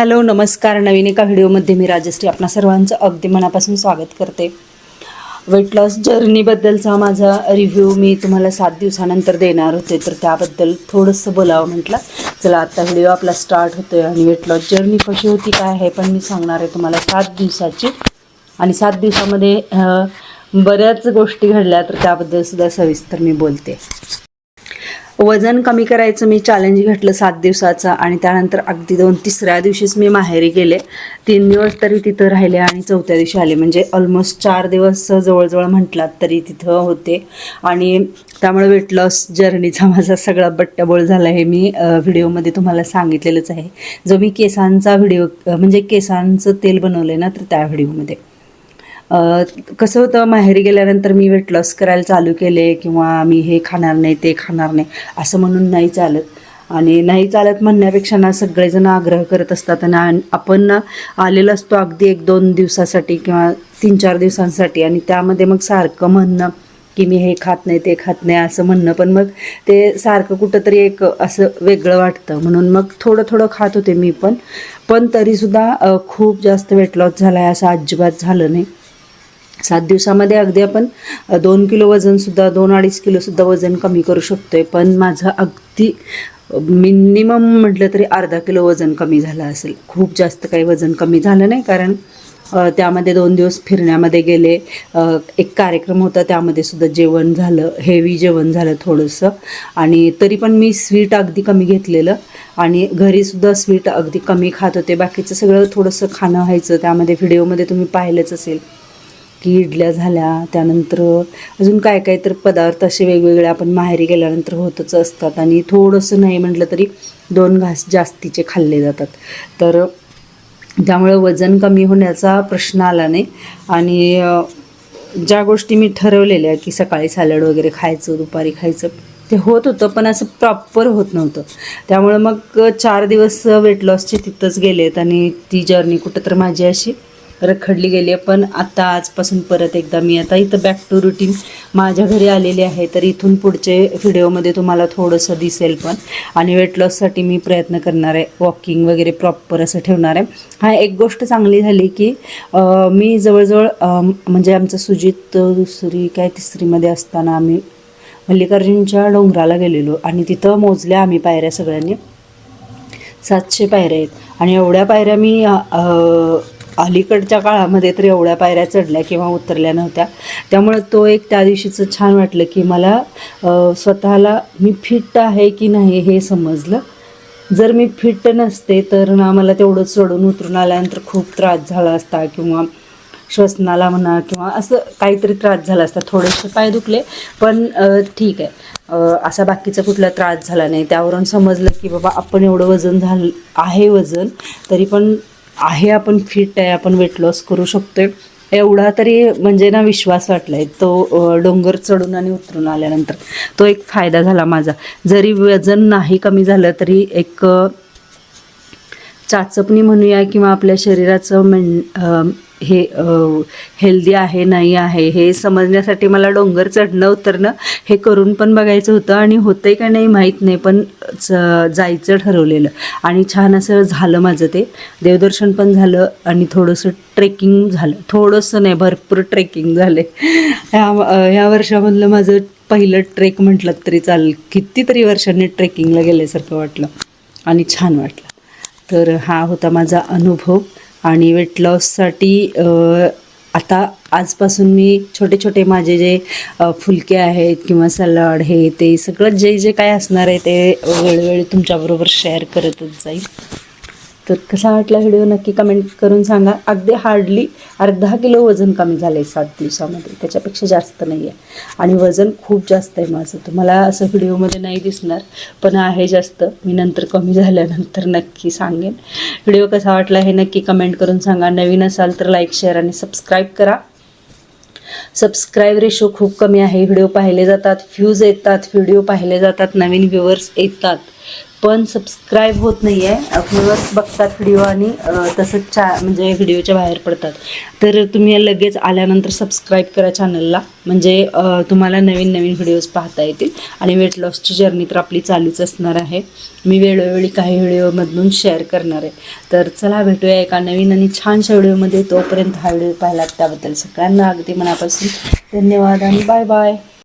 Hello नमस्कार. नवीन एका व्हिडिओमध्ये मी राजश्री आपणा सर्वांचं अगदी मनापासून स्वागत करते. वेट लॉस जर्नीबद्दलचा माझा रिव्ह्यू मी तुम्हाला सात दिवसानंतर देणार होते तर त्याबद्दल थोडंसं बोलावं म्हटलं. चला आता व्हिडिओ आपला स्टार्ट होतो आहे आणि वेट लॉस जर्नी कशी होती काय आहे पण मी सांगणार आहे तुम्हाला सात दिवसाची. आणि सात दिवसामध्ये बऱ्याच गोष्टी घडल्या तर त्याबद्दल सुद्धा सविस्तर मी बोलते. वजन कमी करायचं मी चॅलेंज घेतलं सात दिवसाचं आणि त्यानंतर अगदी दोन तिसऱ्या दिवशीच मी माहेरी गेले. तीन दिवस तरी तिथं राहिले आणि चौथ्या दिवशी आले. म्हणजे ऑलमोस्ट चार दिवस जवळजवळ म्हटलात तरी तिथं होते. आणि त्यामुळे वेट लॉस जर्नीचा माझा सगळा बट्टबोळ झाला हे मी व्हिडिओमध्ये तुम्हाला सांगितलेलंच आहे. जो मी केसांचा व्हिडिओ म्हणजे केसांचं तेल बनवलं आहे ना तर त्या व्हिडिओमध्ये कसं होतं माहेरी गेल्यानंतर मी वेट लॉस करायला चालू केले किंवा मी हे खाणार नाही ते खाणार नाही असं म्हणून नाही चालत. आणि नाही चालत म्हणण्यापेक्षा ना सगळेजण आग्रह करत असतात आणि आपण ना आलेलो असतो अगदी एक दोन दिवसासाठी किंवा तीन चार दिवसांसाठी आणि त्यामध्ये मग सारखं म्हणणं की मी हे खात नाही ते खात नाही असं म्हणणं. पण मग ते सारखं कुठंतरी एक असं वेगळं वाटतं. म्हणून मग थोडं थोडं खात होते मी पण. पण तरीसुद्धा खूप जास्त वेट लॉस झाला आहे असं अजिबात झालं नाही. सात दिवसामध्ये अगदी आपण दोन किलो वजनसुद्धा दोन अडीच किलोसुद्धा वजन कमी करू शकतो आहे पण माझं अगदी मिनिमम म्हटलं तरी अर्धा किलो वजन कमी झालं असेल. खूप जास्त काही वजन कमी झालं नाही कारण त्यामध्ये दोन दिवस फिरण्यामध्ये गेले. एक कार्यक्रम होता त्यामध्ये सुद्धा जेवण झालं हेवी जेवण झालं थोडंसं. आणि तरी पण मी स्वीट अगदी कमी घेतलेलं. आणि घरीसुद्धा स्वीट अगदी कमी खात होते. बाकीचं सगळं थोडंसं खाणं व्हायचं त्यामध्ये व्हिडिओमध्ये तुम्ही पाहिलंच असेल. की इडल्या झाल्या त्यानंतर अजून काय काय तर पदार्थ असे वेगवेगळे आपण माहेरी गेल्यानंतर होतच असतात. आणि थोडंसं नाही म्हटलं तरी दोन घास जास्तीचे खाल्ले जातात. तर त्यामुळे वजन कमी होण्याचा प्रश्न आला नाही. आणि ज्या गोष्टी मी ठरवलेल्या की सकाळी सॅलड वगैरे खायचं दुपारी खायचं ते होत होतं पण असं प्रॉपर होत नव्हतं. त्यामुळे मग चार दिवस वेट लॉसचे तिथंच गेलेत आणि ती जर्नी कुठं तर माझी अशी रखडली गेली आहे. पण आता आजपासून परत एकदा मी आता इथं बॅक टू रुटीन माझ्या घरी आलेली आहे. तर इथून पुढचे व्हिडिओमध्ये तुम्हाला थोडंसं दिसेल पण. आणि वेट लॉससाठी मी प्रयत्न करणार आहे. वॉकिंग वगैरे प्रॉपर असं ठेवणार आहे. हा एक गोष्ट चांगली झाली की मी जवळजवळ म्हणजे आमचं सुजित दुसरी काय तिसरीमध्ये असताना आम्ही मल्लिकार्जुनच्या डोंगराला गेलेलो. आणि तिथं मोजल्या आम्ही पायऱ्या सगळ्यांनी. सातशे पायऱ्या आहेत. आणि एवढ्या पायऱ्या मी अलीकडच्या काळामध्ये तर एवढ्या पायऱ्या चढल्या किंवा उतरल्या नव्हत्या. त्यामुळे तो एक त्या दिवशीचं छान वाटलं की मला स्वतःला मी फिट आहे की नाही हे समजलं. जर मी फिट नसते तर ना मला तेवढं चढून उतरून आल्यानंतर खूप त्रास झाला असता किंवा श्वसनाला म्हणा किंवा असं काहीतरी त्रास झाला असता. थोडेसे पाय दुखले पण ठीक आहे. असा बाकीचा कुठला त्रास झाला नाही. त्यावरून समजलं की बाबा आपण एवढं वजन झालं आहे वजन तरी पण आहे आपण फिट आहे आपण वेट लॉस करू शकतोय. एवढा तरी म्हणजे ना विश्वास वाटलाय. तो डोंगर चढून आणि उतरून आल्यानंतर. तो एक फायदा झाला माझा. जरी वजन नाही कमी झालं तरी एक चाचपणी म्हणूया किंवा आपल्या शरीराचं मेन हे हेल्दी आहे नाही आहे हे समजण्यासाठी मला डोंगर चढणं उतरणं हे करून पण बघायचं होतं आणि होतंय का नाही माहीत नाही पण च- जायचं ठरवलेलं. आणि छान असं झालं माझं ते. देवदर्शन पण झालं आणि थोडंसं ट्रेकिंग झालं. थोडंसं नाही भरपूर ट्रेकिंग झाले. ह्या ह्या वर्षामधलं माझं पहिलं ट्रेक म्हटलं तरी चालेल. कितीतरी वर्षांनी ट्रेकिंगला गेल्यासारखं वाटलं आणि छान वाटलं. तर हा होता माझा अनुभव. आणि वेट लॉससाठी आता आजपासून मी छोटे छोटे माझे जे फुलके आहेत किंवा सलाड हे ते सगळं जे जे काय असणार आहे ते वेळोवेळी तुमच्याबरोबर शेअर करतच जाईल. तर कसा वाटला व्हिडिओ नक्की कमेंट करून सांगा. अगदी हार्डली अर्धा किलो वजन कमी झालं आहे सात दिवसामध्ये. त्याच्यापेक्षा जास्त नाही आहे आणि वजन खूप जास्त आहे माझं. तुम्हाला असं व्हिडिओमध्ये नाही दिसणार पण आहे जास्त. मी नंतर कमी झाल्यानंतर नक्की सांगेन. व्हिडिओ कसा वाटला हे नक्की कमेंट करून सांगा. नवीन असाल तर लाईक शेअर आणि सबस्क्राईब करा. सबस्क्राईब रेशो खूप कमी आहे. व्हिडिओ पाहिले जातात व्ह्यूज येतात व्हिडिओ पाहिले जातात नवीन व्ह्युअर्स येतात. पण सबस्क्राईब होत नाही आहे व्ह्युअर्स बघतात व्हिडिओ आणि तसंच चा म्हणजे व्हिडिओच्या बाहेर पडतात. तर तुम्ही लगेच आल्यानंतर सबस्क्राईब करा चॅनलला म्हणजे तुम्हाला नवीन नवीन व्हिडिओज पाहता येतील. आणि वेट लॉसची जर्नी तर आपली चालूच असणार आहे. मी वेळोवेळी काही व्हिडिओमधून शेअर करणार आहे. तर चला भेटूया एका नवीन आणि छानशा व्हिडिओमध्ये तोपर्यंत हा व्हिडिओ पाहिला त्याबद्दल सगळ्यांना अगदी मनापासून धन्यवाद आणि बाय बाय